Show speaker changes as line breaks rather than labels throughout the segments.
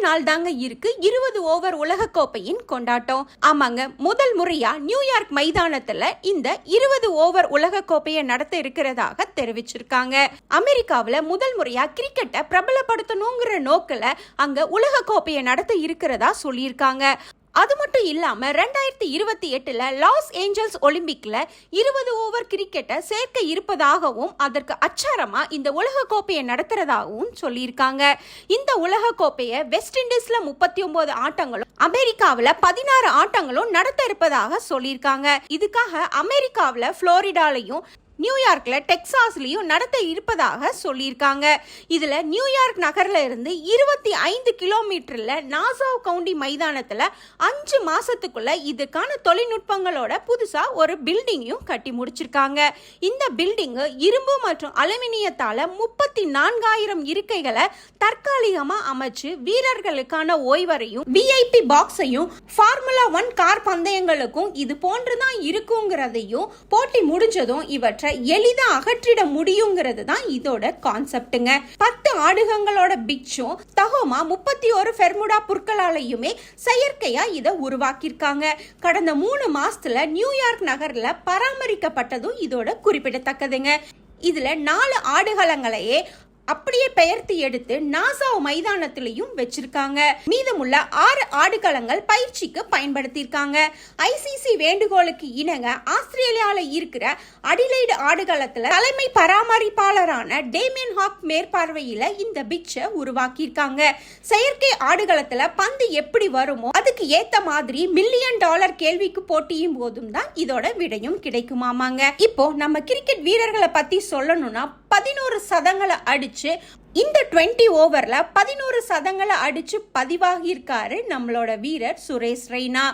நாள் தாங்க இருக்கு. இருபது ஓவர் உலக கோப்பையின் கொண்டாட்டம். ஆமாங்க முதல் முறையா நியூயார்க் மைதானத்துல இந்த இருபது ஓவர் உலக கோப்பையை நடத்த இருக்கிறதாக தெரிவிச்சிருக்காங்க. அமெரிக்காவில் முதல் முறையா கிரிக்கெட்டை பிரபலப்படுத்தணுங்கிற நோக்கில அங்க உலக கோப்பையை நடத்த இருக்கிறதா சொல்லியிருக்காங்க. அது மட்டும் இல்லாமல் ரெண்டாயிரத்தி இருபத்தி எட்டில் லாஸ் ஏஞ்சல்ஸ் ஒலிம்பிக்கில் இருபது ஓவர் கிரிக்கெட்டை சேர்க்க இருப்பதாகவும் அதற்கு அச்சாரமாக இந்த உலகக்கோப்பையை நடத்துகிறதாகவும் சொல்லியிருக்காங்க. இந்த உலகக்கோப்பையை வெஸ்ட் இண்டீஸில் முப்பத்தி ஒம்பது ஆட்டங்களும் அமெரிக்காவில் பதினாறு ஆட்டங்களும் நடத்த இருப்பதாக சொல்லியிருக்காங்க. இதுக்காக அமெரிக்காவில் ஃப்ளோரிடாலையும் நியூயார்க்கில் டெக்சாஸ்லயும் நடத்த இருப்பதாக சொல்லியிருக்காங்க. இதில் நியூயார்க் நகரில் இருந்து இருபத்தி ஐந்து கிலோமீட்டரில் நாசாவ் கவுண்டி மைதானத்தில் அஞ்சு மாதத்துக்குள்ளே இதுக்கான தொழில்நுட்பங்களோட புதுசாக ஒரு பில்டிங்கையும் கட்டி முடிச்சிருக்காங்க. இந்த பில்டிங்கு இரும்பு மற்றும் அலுமினியத்தால் முப்பத்தி நான்காயிரம் இருக்கைகளை தற்காலிகமாக அமைச்சு வீரர்களுக்கான ஓய்வரையும் விஐபி பாக்ஸையும் ஃபார்முலா ஒன் கார் பந்தயங்களுக்கும் இது போன்றுதான் இருக்குங்கிறதையும் போட்டி முடிஞ்சதும் இவற்றை எளிதா அகற்றிட முடியுங்கிறது தான் இதோட கான்செப்ட்டுங்க பத்து ஆடுகங்களோட பிச்சும் தகோமா முப்பத்தி ஒரு ஃபெர்முடா புற்களாலையுமே செயற்கையா இதை உருவாக்கியிருக்காங்க. கடந்த மூணு மாசத்துல நியூயார்க் நகர்ல பராமரிக்கப்பட்டதும் இதோட குறிப்பிடத்தக்கதுங்க. இதுல நாலு ஆடுகளங்களையே அப்படியே பெயர்த்து எடுத்து நாசா மைதானத்திலையும் வச்சிருக்காங்க. மீதமுள்ள ஆறு ஆடுகளங்கள் பயிற்சிக்கு பயன்படுத்தியிருக்காங்க. ஐசிசி வேண்டுகோளுக்கு இணங்க ஆஸ்திரேலியாவில் இருக்கிற அடிலைடு ஆடுகளத்தில் தலைமை பராமரிப்பாளரான டேமியன் ஹாக் மேற்பார்வையில் இந்த பிச்சை உருவாக்கியிருக்காங்க. செயற்கை ஆடுகளத்தில் பந்து எப்படி வருமோ அதுக்கு ஏத்த மாதிரி மில்லியன் டாலர் கேள்விக்கு போட்டியும் போதும் தான் இதோட விடையும் கிடைக்குமாமாங்க. இப்போ நம்ம கிரிக்கெட் வீரர்களை பத்தி சொல்லணும்னா பதினோரு சதங்களை அடித்து இந்த டுவெண்ட்டி ஓவரில் பதினோரு சதங்களை அடித்து பதிவாகியிருக்காரு நம்மளோட வீரர் சுரேஷ் ரெய்னா.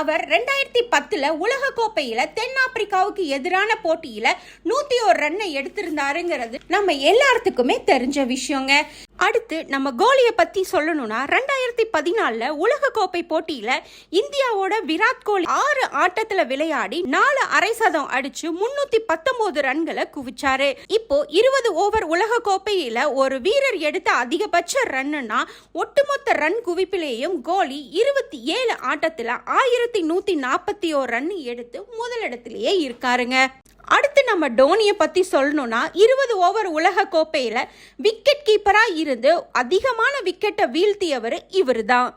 அவர் ரெண்டாயிரத்தி பத்தில் உலக கோப்பையில தென்னாப்பிரிக்காவுக்கு எதிரான போட்டியில் நூற்றி ஒரு ரன்னை எடுத்திருந்தாருங்கிறது நம்ம எல்லாத்துக்குமே தெரிஞ்ச விஷயங்க. அடுத்து நம்ம கோலியை பற்றி சொல்லணும்னா ரெண்டாயிரத்தி பதினாலில் உலகக்கோப்பை போட்டியில் இந்தியாவோட விராட் கோலி ஆறு ஆட்டத்தில் விளையாடி நாலு அரை சதம் அடிச்சு முன்னூற்றி பத்தொம்போது ரன்களை குவிச்சாரு. இப்போ இருபது ஓவர் உலகக்கோப்பையில் ஒரு வீரர் எடுத்த அதிகபட்ச ரன்னுனா ஒட்டுமொத்த ரன் குவிப்பிலேயும் கோலி இருபத்தி ஏழு ஆட்டத்தில் ஆயிரத்தி நூற்றி நாற்பத்தி ஓர் ரன் எடுத்து முதலிடத்திலேயே இருக்காருங்க. அடுத்து நம்ம டோனியை பற்றி சொல்லணும்னா இருபது ஓவர் உலக கோப்பையில் விக்கெட் கீப்பராக இருந்து அதிகமான விக்கெட்டை வீழ்த்தியவர் இவர் தான்